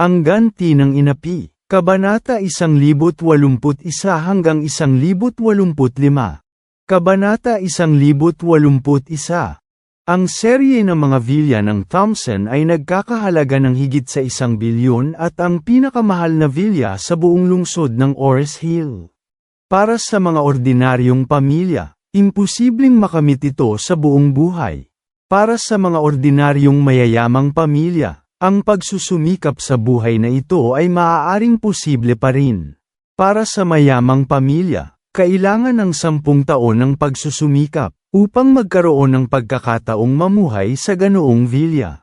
Ang ganti ng inapi, Kabanata 1081 hanggang 1085. Kabanata 1081. Ang serye ng mga villa ng Thompson ay nagkakahalaga ng higit sa isang bilyon at ang pinakamahal na villa sa buong lungsod ng Ores Hill. Para sa mga ordinaryong pamilya, imposibleng makamit ito sa buong buhay. Para sa mga ordinaryong mayayamang pamilya, ang pagsusumikap sa buhay na ito ay maaaring posible pa rin. Para sa mayamang pamilya, kailangan ng sampung taon ng pagsusumikap upang magkaroon ng pagkakataong mamuhay sa ganoong villa.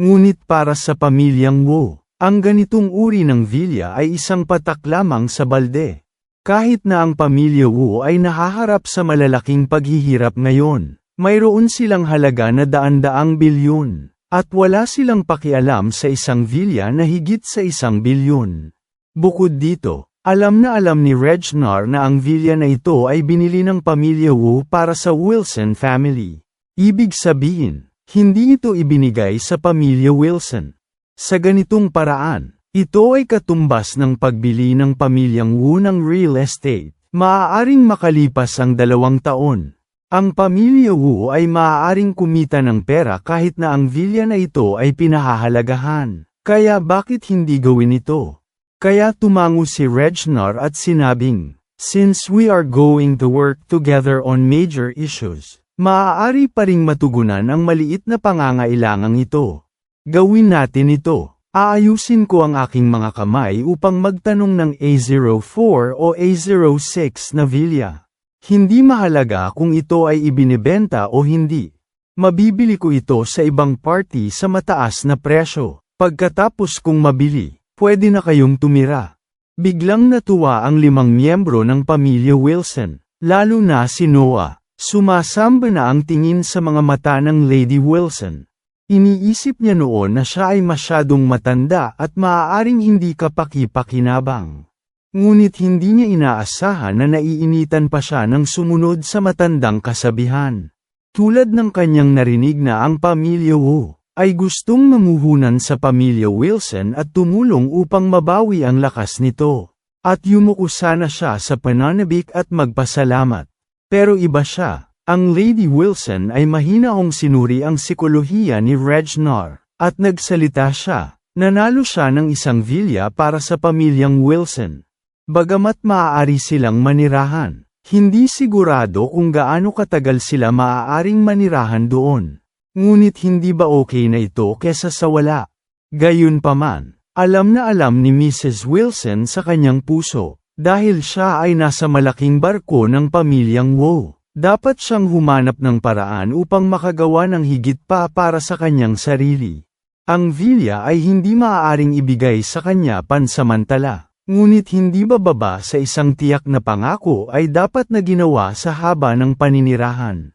Ngunit para sa pamilyang Wu, ang ganitong uri ng villa ay isang patak lamang sa balde. Kahit na ang pamilya Wu ay nahaharap sa malalaking paghihirap ngayon, mayroon silang halaga na daan-daang bilyon. At wala silang pakialam sa isang villa na higit sa isang bilyon. Bukod dito, alam na alam ni Regnar na ang villa na ito ay binili ng pamilya Wu para sa Wilson family. Ibig sabihin, hindi ito ibinigay sa pamilya Wilson. Sa ganitong paraan, ito ay katumbas ng pagbili ng pamilyang Wu ng real estate. Maaaring makalipas ang dalawang taon. Ang pamilya Wu ay maaaring kumita ng pera kahit na ang villa na ito ay pinahahalagahan. Kaya bakit hindi gawin ito? Kaya tumango si Regnar at sinabing, Since we are going to work together on major issues, maaari pa ring matugunan ang maliit na pangangailangang ito. Gawin natin ito. Aayusin ko ang aking mga kamay upang magtanong ng A04 o A06 na villa. Hindi mahalaga kung ito ay ibinebenta o hindi. Mabibili ko ito sa ibang party sa mataas na presyo. Pagkatapos kong mabili, pwede na kayong tumira. Biglang natuwa ang limang miyembro ng pamilya Wilson, lalo na si Noah. Sumasamba na ang tingin sa mga mata ng Lady Wilson. Iniisip niya noon na siya ay masyadong matanda at maaaring hindi kapaki-pakinabang. Ngunit hindi niya inaasahan na naiinitan pa siya ng sumunod sa matandang kasabihan. Tulad ng kanyang narinig na ang pamilya Wu ay gustong mamuhunan sa pamilya Wilson at tumulong upang mabawi ang lakas nito. At yumuko sana siya sa pananabik at magpasalamat. Pero iba siya. Ang Lady Wilson ay mahinahong sinuri ang sikolohiya ni Regnar, at nagsalita siya. Nanalo siya ng isang villa para sa pamilyang Wilson. Bagamat maaari silang manirahan, hindi sigurado kung gaano katagal sila maaaring manirahan doon. Ngunit hindi ba okay na ito kesa sa wala? Gayunpaman, alam na alam ni Mrs. Wilson sa kanyang puso, dahil siya ay nasa malaking barko ng pamilyang Wu. Dapat siyang humanap ng paraan upang makagawa ng higit pa para sa kanyang sarili. Ang villa ay hindi maaaring ibigay sa kanya pansamantala. Ngunit hindi bababa sa isang tiyak na pangako ay dapat na ginawa sa haba ng paninirahan.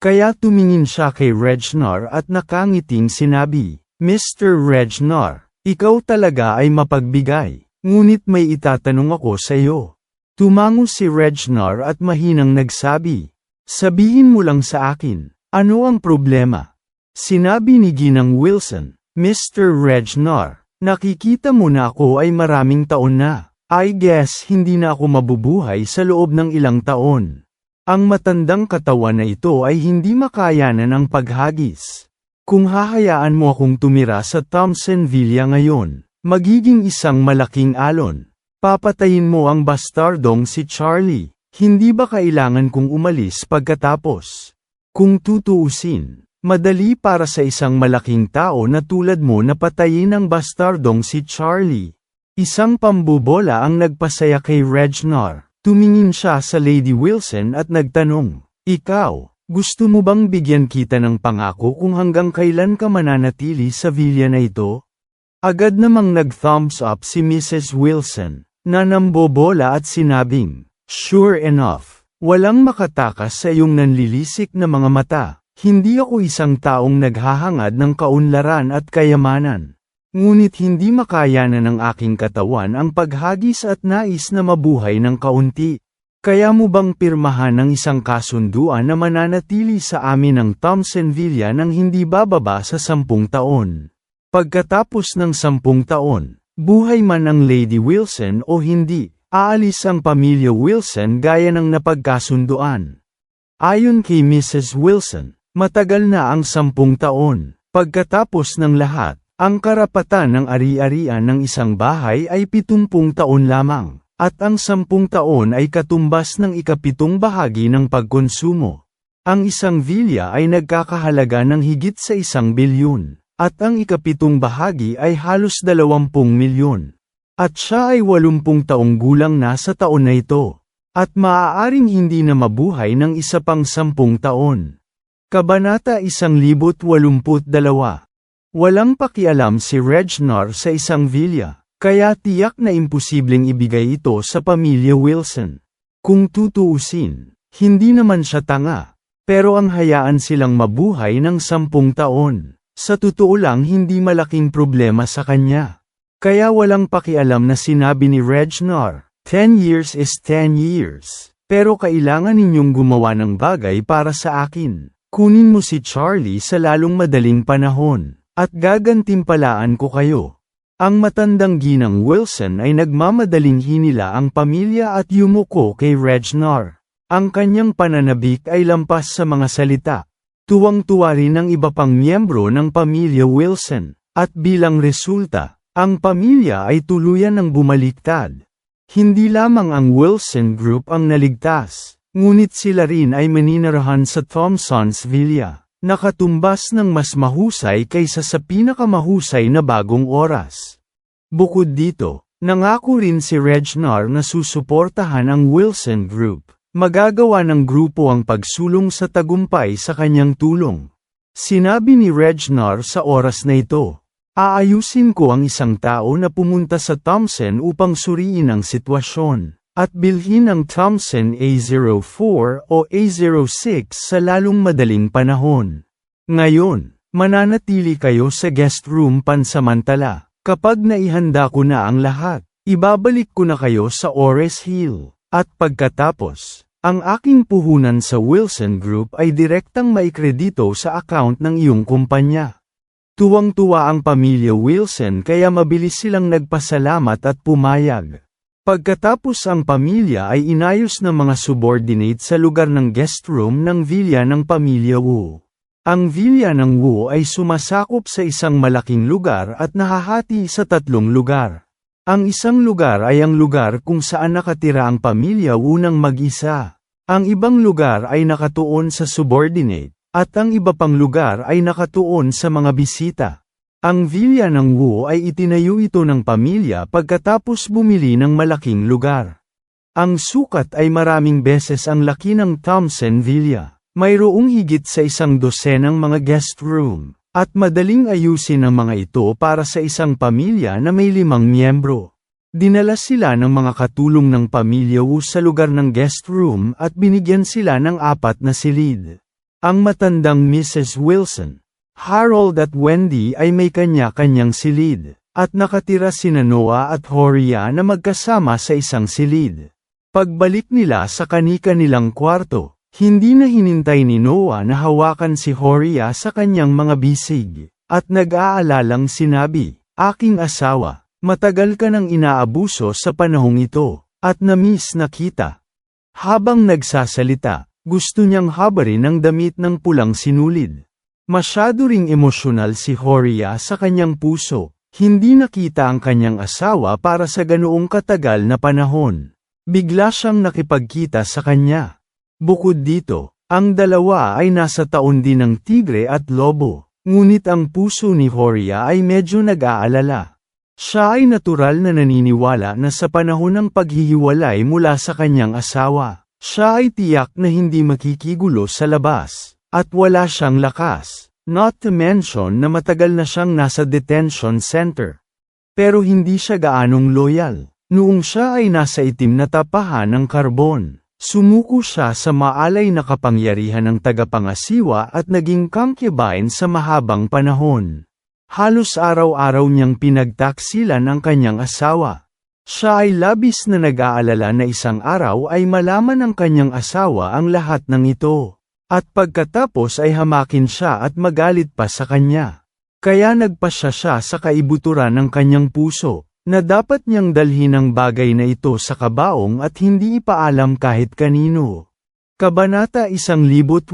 Kaya tumingin siya kay Regnar at nakangiting sinabi, Mr. Regnar, ikaw talaga ay mapagbigay, ngunit may itatanong ako sa iyo. Tumango si Regnar at mahinang nagsabi, Sabihin mo lang sa akin, ano ang problema? Sinabi ni Ginang Wilson, Mr. Regnar, nakikita mo na ako ay maraming taon na. I guess hindi na ako mabubuhay sa loob ng ilang taon. Ang matandang katawan na ito ay hindi makayanan ang paghagis. Kung hahayaan mo akong tumira sa Thompson Villa ngayon, magiging isang malaking alon. Papatayin mo ang bastardong si Charlie. Hindi ba kailangan kong umalis pagkatapos? Kung tutuusin, madali para sa isang malaking tao na tulad mo na patayin ang bastardong si Charlie. Isang pambubola ang nagpasaya kay Regnar. Tumingin siya sa Lady Wilson at nagtanong, Ikaw, gusto mo bang bigyan kita ng pangako kung hanggang kailan ka mananatili sa villa na ito? Agad namang nag-thumbs up si Mrs. Wilson, na nambobola at sinabing, Sure enough, walang makatakas sa iyong nanlilisik na mga mata, hindi ako isang taong naghahangad ng kaunlaran at kayamanan. Ngunit hindi makayanan ng aking katawan ang paghagis at nais na mabuhay ng kaunti. Kaya mo bang pirmahan ng isang kasunduan na mananatili sa amin ng Thompson Villa nang hindi bababa sa sampung taon? Pagkatapos ng sampung taon, buhay man ang Lady Wilson o hindi, aalis ang pamilya Wilson gaya ng napagkasunduan. Ayon kay Mrs. Wilson, matagal na ang sampung taon. Pagkatapos ng lahat, ang karapatan ng ari-arian ng isang bahay ay pitumpung taon lamang, at ang sampung taon ay katumbas ng ikapitong bahagi ng pagkonsumo. Ang isang villa ay nagkakahalaga ng higit sa isang bilyon, at ang ikapitong bahagi ay halos dalawampung milyon. At siya ay walumpung taong gulang na sa taon na ito, at maaaring hindi na mabuhay ng isa pang sampung taon. Kabanata 1082 Walang pakialam si Regnor sa isang villa, kaya tiyak na imposibleng ibigay ito sa pamilya Wilson. Kung tutuusin, hindi naman siya tanga, pero ang hayaan silang mabuhay ng sampung taon. Sa totoo lang hindi malaking problema sa kanya. Kaya walang pakialam na sinabi ni Regnor, 10 years is 10 years. Pero kailangan ninyong gumawa ng bagay para sa akin. Kunin mo si Charlie sa lalong madaling panahon. At gagantimpalaan ko kayo. Ang matandang ginang Wilson ay nagmamadaling hinila ang pamilya at yumuko kay Regnor. Ang kanyang pananabik ay lampas sa mga salita. Tuwang-tuwa rin ang iba pang miyembro ng pamilya Wilson, at bilang resulta, ang pamilya ay tuluyan ng bumaliktad. Hindi lamang ang Wilson Group ang naligtas, ngunit sila rin ay maninirahan sa Thompson's Villa. Nakatumbas ng mas mahusay kaysa sa pinakamahusay na bagong oras. Bukod dito, nangako rin si Regnor na susuportahan ang Wilson Group. Magagawa ng grupo ang pagsulong sa tagumpay sa kanyang tulong. Sinabi ni Regnor sa oras na ito, Aayusin ko ang isang tao na pumunta sa Thompson upang suriin ang sitwasyon at bilhin ang Thomson A04 o A06 sa lalong madaling panahon. Ngayon, mananatili kayo sa guest room pansamantala. Kapag naihanda ko na ang lahat, ibabalik ko na kayo sa Ores Hill. At pagkatapos, ang aking puhunan sa Wilson Group ay direktang maikredito sa account ng iyong kumpanya. Tuwang-tuwa ang pamilya Wilson kaya mabilis silang nagpasalamat at pumayag. Pagkatapos ang pamilya ay inayos ng mga subordinate sa lugar ng guest room ng villa ng pamilya Wu. Ang villa ng Wu ay sumasakop sa isang malaking lugar at nahahati sa tatlong lugar. Ang isang lugar ay ang lugar kung saan nakatira ang pamilya Wu ng mag-isa. Ang ibang lugar ay nakatuon sa subordinate, at ang iba pang lugar ay nakatuon sa mga bisita. Ang villa ng Wu ay itinayo ito ng pamilya pagkatapos bumili ng malaking lugar. Ang sukat ay maraming beses ang laki ng Thompson Villa. Mayroong higit sa isang dosenang mga guest room, at madaling ayusin ang mga ito para sa isang pamilya na may limang miyembro. Dinala sila ng mga katulong ng pamilya Wu sa lugar ng guest room at binigyan sila ng apat na silid. Ang matandang Mrs. Wilson, Harold at Wendy ay may kanya-kanyang silid, at nakatira sina Noah at Horia na magkasama sa isang silid. Pagbalik nila sa kanika-nilang kwarto, hindi na hinintay ni Noah na hawakan si Horia sa kanyang mga bisig, at nag-aalalang sinabi, Aking asawa, matagal ka nang inaabuso sa panahong ito, at na-miss na kita. Habang nagsasalita, gusto niyang habarin ang damit ng pulang sinulid. Masyado ring emosyonal si Horia sa kanyang puso, hindi nakita ang kanyang asawa para sa ganoong katagal na panahon. Bigla siyang nakipagkita sa kanya. Bukod dito, ang dalawa ay nasa taon din ng tigre at lobo, ngunit ang puso ni Horia ay medyo nag-aalala. Siya ay natural na naniniwala na sa panahon ng paghihiwalay mula sa kanyang asawa, siya ay tiyak na hindi makikigulo sa labas. At wala siyang lakas. Not to mention na matagal na siyang nasa detention center. Pero hindi siya gaanong loyal. Noong siya ay nasa itim na tapahan ng karbon, sumuko siya sa maalay na kapangyarihan ng tagapangasiwa at naging concubine sa mahabang panahon. Halos araw-araw niyang pinagtaksilan ang kanyang asawa. Siya ay labis na nag-aalala na isang araw ay malaman ng kanyang asawa ang lahat ng ito. At pagkatapos ay hamakin siya at magalit pa sa kanya. Kaya nagpasya siya sa kaibuturan ng kanyang puso, na dapat niyang dalhin ang bagay na ito sa kabaong at hindi ipaalam kahit kanino. Kabanata 1083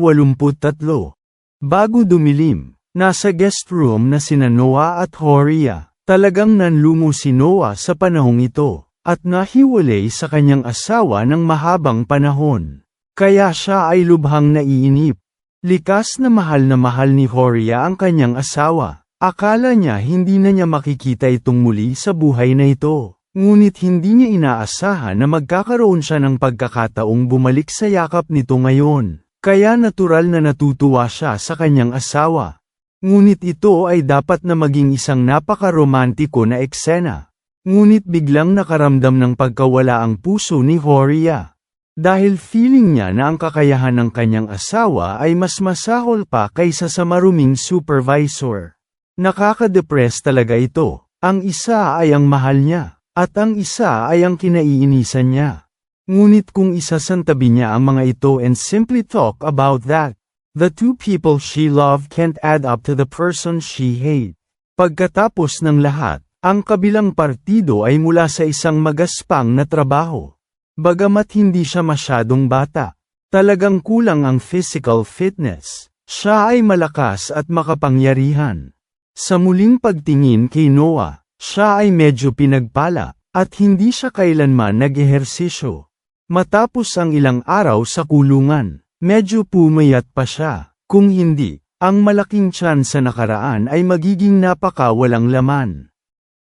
Bago dumilim, nasa guest room na sina Noah at Horia, talagang nanlumo si Noah sa panahong ito, at nahiwalay sa kanyang asawa ng mahabang panahon. Kaya siya ay lubhang naiinip. Likas na mahal na mahal ni Horia ang kanyang asawa. Akala niya hindi na niya makikita itong muli sa buhay na ito. Ngunit hindi niya inaasahan na magkakaroon siya ng pagkakataong bumalik sa yakap nito ngayon. Kaya natural na natutuwa siya sa kanyang asawa. Ngunit ito ay dapat na maging isang napaka-romantiko na eksena. Ngunit biglang nakaramdam ng pagkawala ang puso ni Horia. Dahil feeling niya na ang kakayahan ng kanyang asawa ay mas masahol pa kaysa sa maruming supervisor. Nakaka-depress talaga ito. Ang isa ay ang mahal niya, at ang isa ay ang kinaiinisan niya. Ngunit kung isasantabi niya ang mga ito and simply talk about that, the two people she loved can't add up to the person she hate. Pagkatapos ng lahat, ang kabilang partido ay mula sa isang magaspang na trabaho. Bagamat hindi siya masyadong bata, talagang kulang ang physical fitness. Siya ay malakas at makapangyarihan. Sa muling pagtingin kay Noah, siya ay medyo pinagpala, at hindi siya kailanman nag-ehersisyo. Matapos ang ilang araw sa kulungan, medyo pumayat pa siya. Kung hindi, ang malaking tiyan sa nakaraan ay magiging napaka walang laman.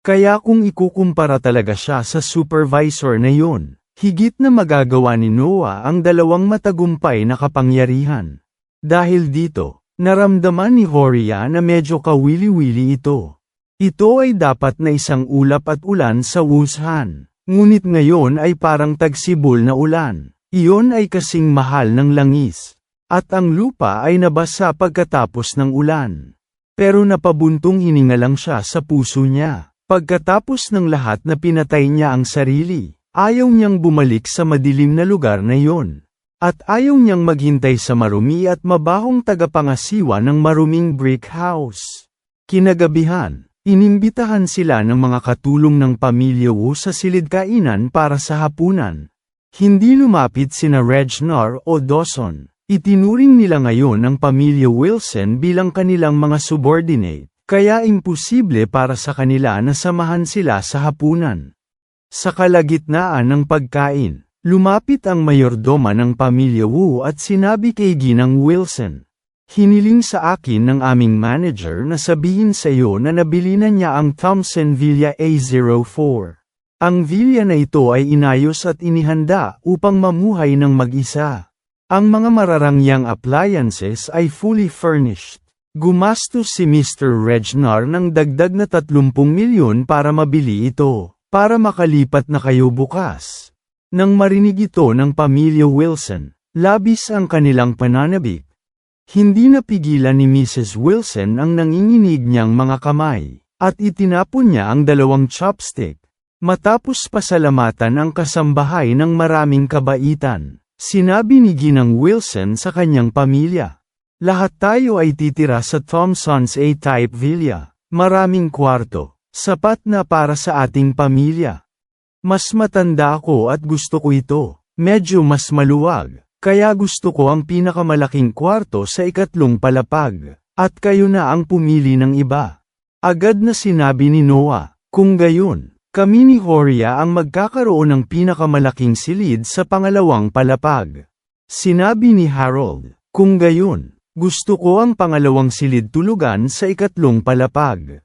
Kaya kung ikukumpara talaga siya sa supervisor na yun, higit na magagawa ni Noah ang dalawang matagumpay na kapangyarihan. Dahil dito, naramdaman ni Horia na medyo kawili-wili ito. Ito ay dapat na isang ulap at ulan sa Wuhan. Ngunit ngayon ay parang tagsibol na ulan. Iyon ay kasing mahal ng langis. At ang lupa ay nabasa pagkatapos ng ulan. Pero napabuntong hininga lang siya sa puso niya. Pagkatapos ng lahat na pinatay niya ang sarili, ayaw niyang bumalik sa madilim na lugar na yon. At ayaw niyang maghintay sa marumi at mabahong tagapangasiwa ng maruming brick house. Kinagabihan, Inimbitahan sila ng mga katulong ng pamilya Wu sa silid kainan para sa hapunan. Hindi lumapit sina Regnar o Dawson. Itinuring nila ngayon ang pamilya Wilson bilang kanilang mga subordinate, kaya imposible para sa kanila na samahan sila sa hapunan. Sa kalagitnaan ng pagkain, lumapit ang mayordoma ng pamilya Wu at sinabi kay Ginang Wilson, Hiniling sa akin ng aming manager na sabihin sa iyo na nabili na niya ang Thompson Villa A04. Ang villa na ito ay inayos at inihanda upang mamuhay ng mag-isa. Ang mga mararangyang appliances ay fully furnished. Gumastos si Mr. Regnar ng dagdag na 30 milyon para mabili ito, para makalipat na kayo bukas. Nang marinig ito ng pamilya Wilson, labis ang kanilang pananabik. Hindi napigilan ni Mrs. Wilson ang nanginginig niyang mga kamay, at itinapon niya ang dalawang chopstick. Matapos pasalamatan ang kasambahay ng maraming kabaitan, sinabi ni Ginang Wilson sa kanyang pamilya. Lahat tayo ay titira sa Thompson's A-type villa, maraming kwarto, sapat na para sa ating pamilya. Mas matanda ako at gusto ko ito, medyo mas maluwag. Kaya gusto ko ang pinakamalaking kwarto sa ikatlong palapag, at kayo na ang pumili ng iba. Agad na sinabi ni Noah, kung gayon, kami ni Horia ang magkakaroon ng pinakamalaking silid sa pangalawang palapag. Sinabi ni Harold, kung gayon, gusto ko ang pangalawang silid tulugan sa ikatlong palapag.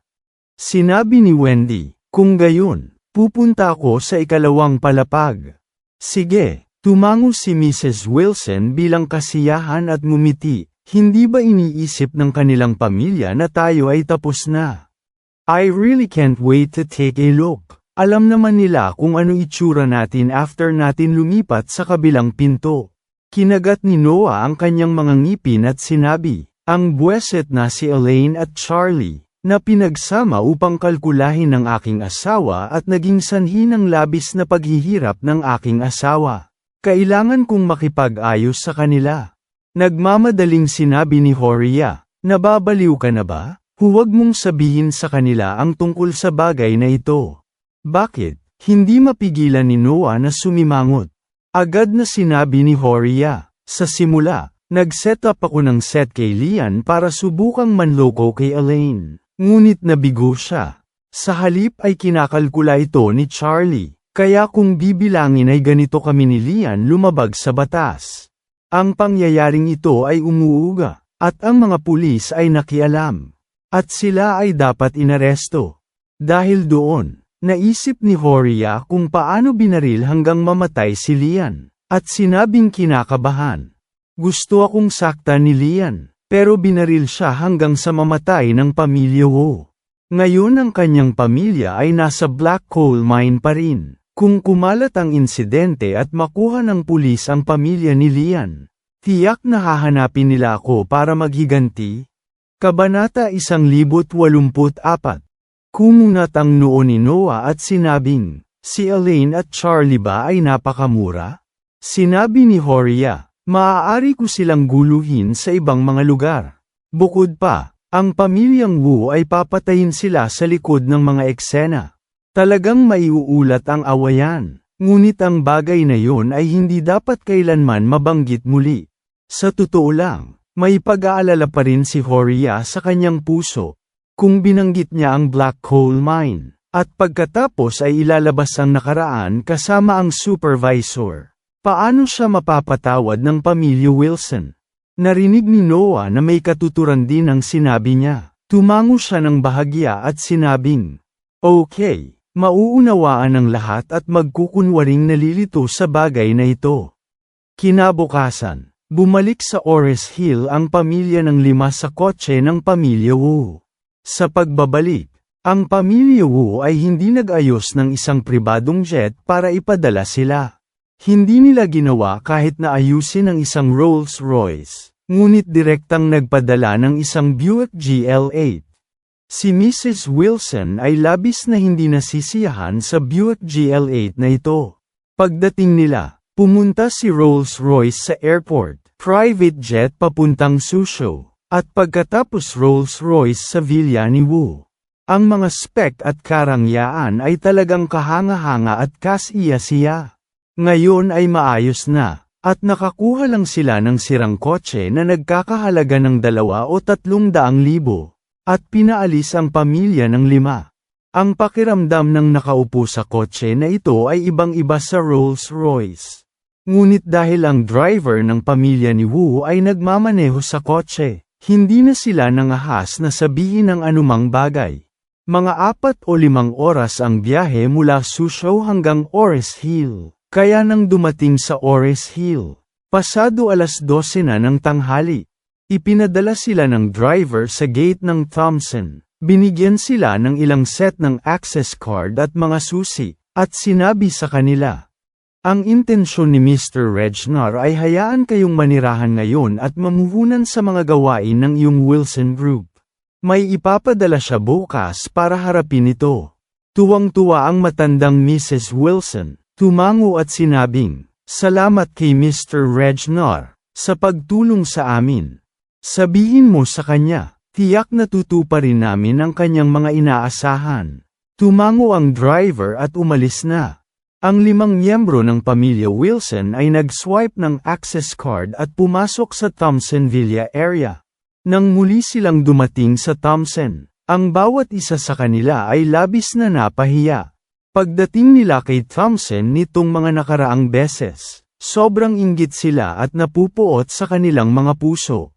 Sinabi ni Wendy, kung gayon, pupunta ako sa ikalawang palapag. Sige, Tumango si Mrs. Wilson bilang kasiyahan at ngumiti, hindi ba iniisip ng kanilang pamilya na tayo ay tapos na? I really can't wait to take a look. Alam naman nila kung ano itsura natin after natin lumipat sa kabilang pinto. Kinagat ni Noah ang kanyang mga ngipin at sinabi, ang buweset na si Elaine at Charlie, na pinagsama upang kalkulahin ng aking asawa at naging sanhi ng labis na paghihirap ng aking asawa. Kailangan kong makipag-ayos sa kanila. Nagmamadaling sinabi ni Horia, nababaliw ka na ba? Huwag mong sabihin sa kanila ang tungkol sa bagay na ito. Bakit? Hindi mapigilan ni Noah na sumimangot. Agad na sinabi ni Horia, sa simula, nag-set up ako ng set kay Lian para subukang manloko kay Elaine. Ngunit nabigo siya. Sa halip ay kinakalkula ito ni Charlie, kaya kung bibilangin ay ganito kami ni Lian lumabag sa batas. Ang pangyayaring ito ay umuuga, at ang mga pulis ay nakialam. At sila ay dapat inaresto. Dahil doon, Naisip ni Horia kung paano binaril hanggang mamatay si Lian, at sinabing kinakabahan. Gusto akong sakta ni Lian, pero binaril siya hanggang sa mamatay ng pamilya Wu. Ngayon ang kanyang pamilya ay nasa black coal mine pa rin. Kung kumalat ang insidente at makuha ng pulis ang pamilya ni Lian, tiyak na hahanapin nila ako para maghiganti. Kabanata 1084 Kumunat ang noo ni Noah at sinabing, si Elaine at Charlie ba ay napakamura? Sinabi ni Horia, maaari ko silang guluhin sa ibang mga lugar. Bukod pa, ang pamilyang Wu ay papatayin sila sa likod ng mga eksena. Talagang maiuulat ang awayan, ngunit ang bagay na yon ay hindi dapat kailanman mabanggit muli. Sa totoo lang, may pag-aalala pa rin si Horia sa kanyang puso, kung binanggit niya ang black coal mine, at pagkatapos ay ilalabas ang nakaraan kasama ang supervisor, paano siya mapapatawad ng pamilya Wilson? Narinig ni Noah na may katuturan din ang sinabi niya. Tumango siya ng bahagya at sinabing, Okay, mauunawaan ng lahat at magkukunwaring nalilito sa bagay na ito. Kinabukasan, bumalik sa Ores Hill ang pamilya ng lima sa kotse ng pamilya Wu. Sa pagbabalik, ang pamilya Wu ay hindi nag-ayos ng isang pribadong jet para ipadala sila. Hindi nila ginawa kahit na ayusin ang isang Rolls-Royce, ngunit direktang nagpadala ng isang Buick GL8. Si Mrs. Wilson ay labis na hindi nasisiyahan sa Buick GL8 na ito. Pagdating nila, pumunta si Rolls-Royce sa airport, private jet papuntang Susho. At pagkatapos Rolls-Royce sa Villa ni Wu. Ang mga spec at karangyaan ay talagang kahanga-hanga at kasiya-siya. Ngayon ay maayos na, at nakakuha lang sila ng sirang kotse na nagkakahalaga ng dalawa o tatlong daang libo, at pinaalis ang pamilya ng lima. Ang pakiramdam ng nakaupo sa kotse na ito ay ibang-iba sa Rolls-Royce. Ngunit dahil ang driver ng pamilya ni Wu ay nagmamaneho sa kotse, hindi na sila nangahas na sabihin ng anumang bagay. Mga apat o limang oras ang biyahe mula Susho hanggang Ores Hill. Kaya nang dumating sa Ores Hill, pasado alas 12 na ng tanghali. Ipinadala sila ng driver sa gate ng Thompson. Binigyan sila ng ilang set ng access card at mga susi, at sinabi sa kanila, ang intensyon ni Mr. Regnar ay hayaan kayong manirahan ngayon at mamuhunan sa mga gawain ng iyong Wilson Group. May ipapadala siya bukas para harapin ito. Tuwang-tuwa ang matandang Mrs. Wilson, tumango at sinabing, Salamat kay Mr. Regnar, sa pagtulong sa amin. Sabihin mo sa kanya, tiyak na tutuparin namin ang kanyang mga inaasahan. Tumango ang driver at umalis na. Ang limang miyembro ng pamilya Wilson ay nag-swipe ng access card at pumasok sa Thompson Villa area. Nang muli silang dumating sa Thompson, ang bawat isa sa kanila ay labis na napahiya. Pagdating nila kay Thompson nitong mga nakaraang beses, sobrang inggit sila at napupuot sa kanilang mga puso.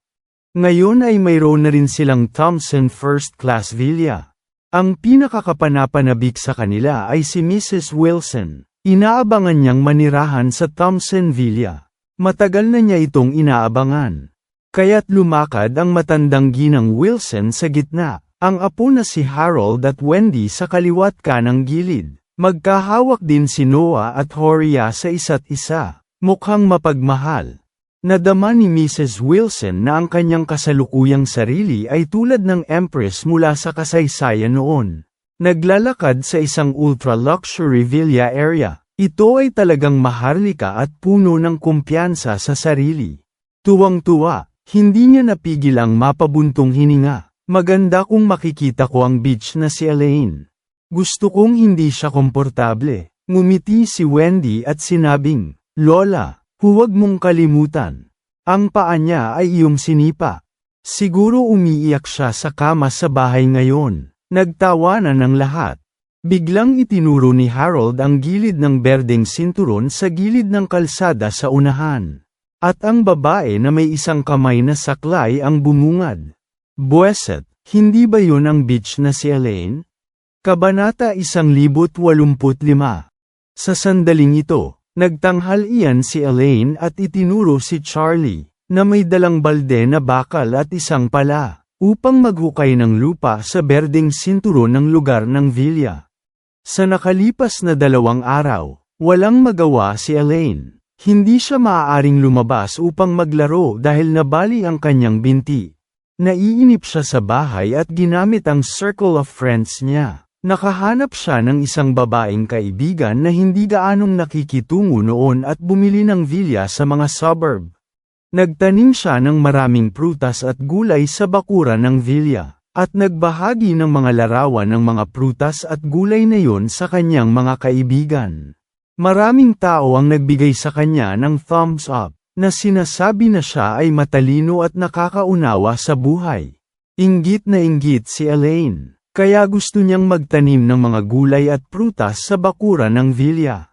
Ngayon ay mayroon na rin silang Thompson First Class Villa. Ang pinakakapanapanabik sa kanila ay si Mrs. Wilson. Inaabangan niyang manirahan sa Thompson Villa. Matagal na niya itong inaabangan. Kaya't lumakad ang matandang ginang Wilson sa gitna. Ang apo na si Harold at Wendy sa kaliwat kanang gilid. Magkahawak din si Noah at Horia sa isa't isa. Mukhang mapagmahal. Nadama ni Mrs. Wilson na ang kanyang kasalukuyang sarili ay tulad ng empress mula sa kasaysayan noon. Naglalakad sa isang ultra-luxury villa area. Ito ay talagang maharlika at puno ng kumpiyansa sa sarili. Tuwang-tuwa, hindi niya napigil ang mapabuntong hininga. Maganda kung makikita ko ang beach na si Elaine. Gusto kong hindi siya komportable. Ngumiti si Wendy at sinabing, Lola, huwag mong kalimutan. Ang paa niya ay iyong sinipa. Siguro umiiyak siya sa kama sa bahay ngayon. Nagtawanan ng lahat. Biglang itinuro ni Harold ang gilid ng berdeng sinturon sa gilid ng kalsada sa unahan. At ang babae na may isang kamay na saklay ang bumungad. Bueset, hindi ba yun ang beach na si Elaine? Kabanata 1085 Sa sandaling ito, nagtanghal iyan si Elaine at itinuro si Charlie, na may dalang balde na bakal at isang pala, upang maghukay ng lupa sa berdeng sinturon ng lugar ng villa. Sa nakalipas na dalawang araw, walang magawa si Elaine. Hindi siya maaaring lumabas upang maglaro dahil nabali ang kanyang binti. Naiinip siya sa bahay at ginamit ang circle of friends niya. Nakahanap siya ng isang babaeng kaibigan na hindi gaanong nakikitungo noon at bumili ng villa sa mga suburb. Nagtanim siya ng maraming prutas at gulay sa bakuran ng villa, at nagbahagi ng mga larawan ng mga prutas at gulay na yon sa kanyang mga kaibigan. Maraming tao ang nagbigay sa kanya ng thumbs up, na sinasabi na siya ay matalino at nakakaunawa sa buhay. Inggit na inggit si Elaine, kaya gusto niyang magtanim ng mga gulay at prutas sa bakuran ng villa.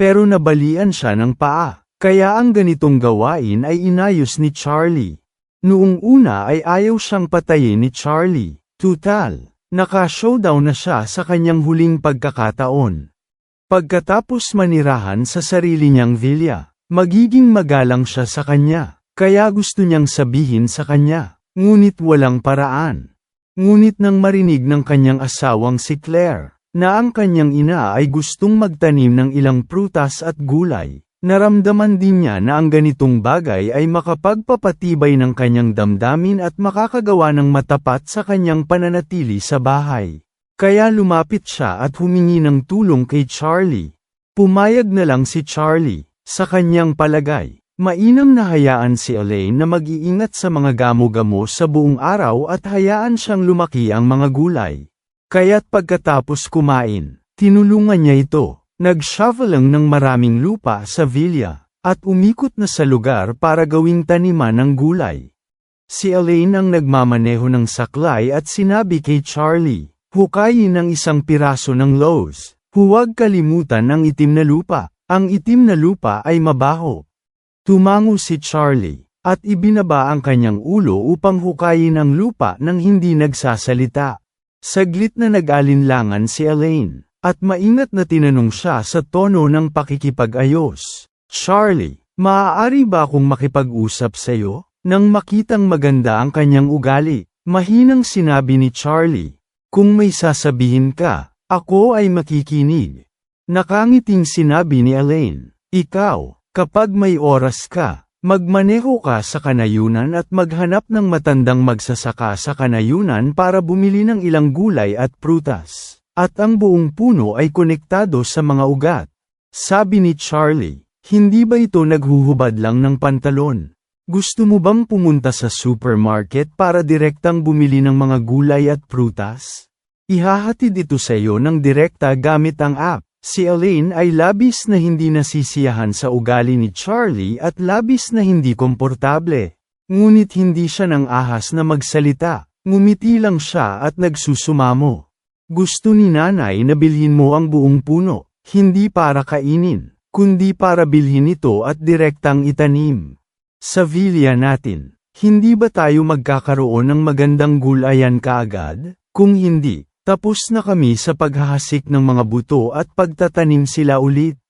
Pero nabalian siya ng paa, kaya ang ganitong gawain ay inayos ni Charlie. Noong una ay ayaw siyang patayin ni Charlie. Tutal, naka-showdown na siya sa kanyang huling pagkakataon. Pagkatapos manirahan sa sarili niyang villa, magiging magalang siya sa kanya, kaya gusto niyang sabihin sa kanya, ngunit walang paraan. Ngunit nang marinig ng kanyang asawang si Claire, na ang kanyang ina ay gustong magtanim ng ilang prutas at gulay, naramdaman din niya na ang ganitong bagay ay makapagpapatibay ng kanyang damdamin at makakagawa ng matapat sa kanyang pananatili sa bahay. Kaya lumapit siya at humingi ng tulong kay Charlie. Pumayag na lang si Charlie, sa kanyang palagay. Mainam na hayaan si Elaine na mag-iingat sa mga gamo-gamo sa buong araw at hayaan siyang lumaki ang mga gulay. Kaya't pagkatapos kumain, tinulungan niya ito, nag-shovel lang ng maraming lupa sa villa, at umikot na sa lugar para gawing taniman ng gulay. Si Elaine ang nagmamaneho ng saklay at sinabi kay Charlie, Hukayin ng isang piraso ng lows. Huwag kalimutan ang itim na lupa. Ang itim na lupa ay mabaho. Tumango si Charlie, at ibinaba ang kanyang ulo upang hukayin ang lupa nang hindi nagsasalita. Saglit na nag-alinlangan si Elaine, at maingat na tinanong siya sa tono ng pakikipag-ayos. Charlie, maaari ba akong makipag-usap sa'yo? Nang makitang maganda ang kanyang ugali, mahinang sinabi ni Charlie, kung may sasabihin ka, ako ay makikinig. Nakangiting sinabi ni Elaine, ikaw, kapag may oras ka, magmaneho ka sa kanayunan at maghanap ng matandang magsasaka sa kanayunan para bumili ng ilang gulay at prutas. At ang buong puno ay konektado sa mga ugat. Sabi ni Charlie, hindi ba ito naghuhubad lang ng pantalon? Gusto mo bang pumunta sa supermarket para direktang bumili ng mga gulay at prutas? Ihahatid ito sa iyo ng direkta gamit ang app. Si Elaine ay labis na hindi nasisiyahan sa ugali ni Charlie at labis na hindi komportable. Ngunit hindi siya nang ahas na magsalita, ngumiti lang siya at nagsusumamo. Gusto ni nanay na bilhin mo ang buong puno, hindi para kainin, kundi para bilhin ito at direktang itanim. Sa villa natin, hindi ba tayo magkakaroon ng magandang gulayan kaagad? Kung hindi, tapos na kami sa paghahasik ng mga buto at pagtatanim sila ulit.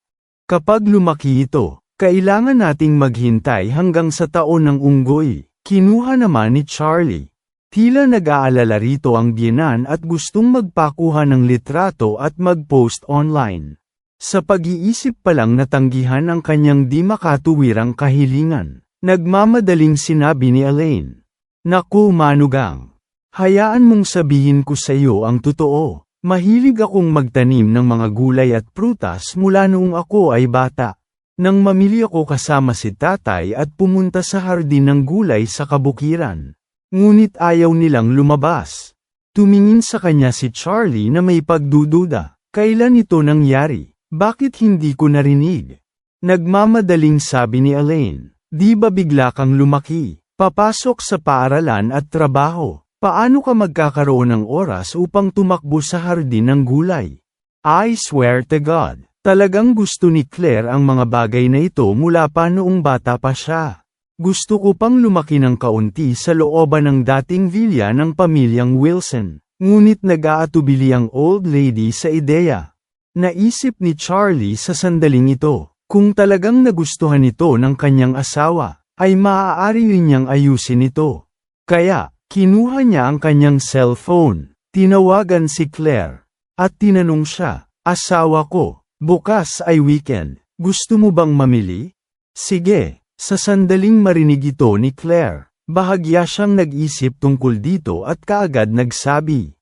Kapag lumaki ito, kailangan nating maghintay hanggang sa taon ng unggoy. Kinuha naman ni Charlie. Tila nag-aalala rito ang biyenan at gustong magpakuha ng litrato at mag-post online. Sa pag-iisip pa lang natanggihan ang kanyang di makatuwirang kahilingan. Nagmamadaling sinabi ni Elaine. Naku manugang. Hayaan mong sabihin ko sa iyo ang totoo. Mahilig akong magtanim ng mga gulay at prutas mula noong ako ay bata. Nang mamili ako kasama si tatay at pumunta sa hardin ng gulay sa kabukiran. Ngunit ayaw nilang lumabas. Tumingin sa kanya si Charlie na may pagdududa. Kailan ito nangyari? Bakit hindi ko narinig? Nagmamadaling sabi ni Elaine. Di ba bigla kang lumaki? Papasok sa paaralan at trabaho. Paano ka magkakaroon ng oras upang tumakbo sa hardin ng gulay? I swear to God, talagang gusto ni Claire ang mga bagay na ito mula pa noong bata pa siya. Gusto ko pang lumaki ng kaunti sa looban ng dating villa ng pamilyang Wilson. Ngunit nag-aatubili ang old lady sa ideya. Naisip ni Charlie sa sandaling ito, kung talagang nagustuhan ito ng kanyang asawa, ay maaari rin niyang ayusin ito. Kaya, kinuha niya ang kanyang cellphone, tinawagan si Claire, at tinanong siya, Asawa ko, bukas ay weekend, gusto mo bang mamili? Sige, sa sandaling marinig ito ni Claire, bahagya siyang nag-isip tungkol dito at kaagad nagsabi.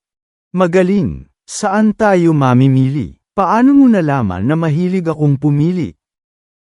Magaling, saan tayo mamimili? Paano mo nalaman na mahilig akong pumili?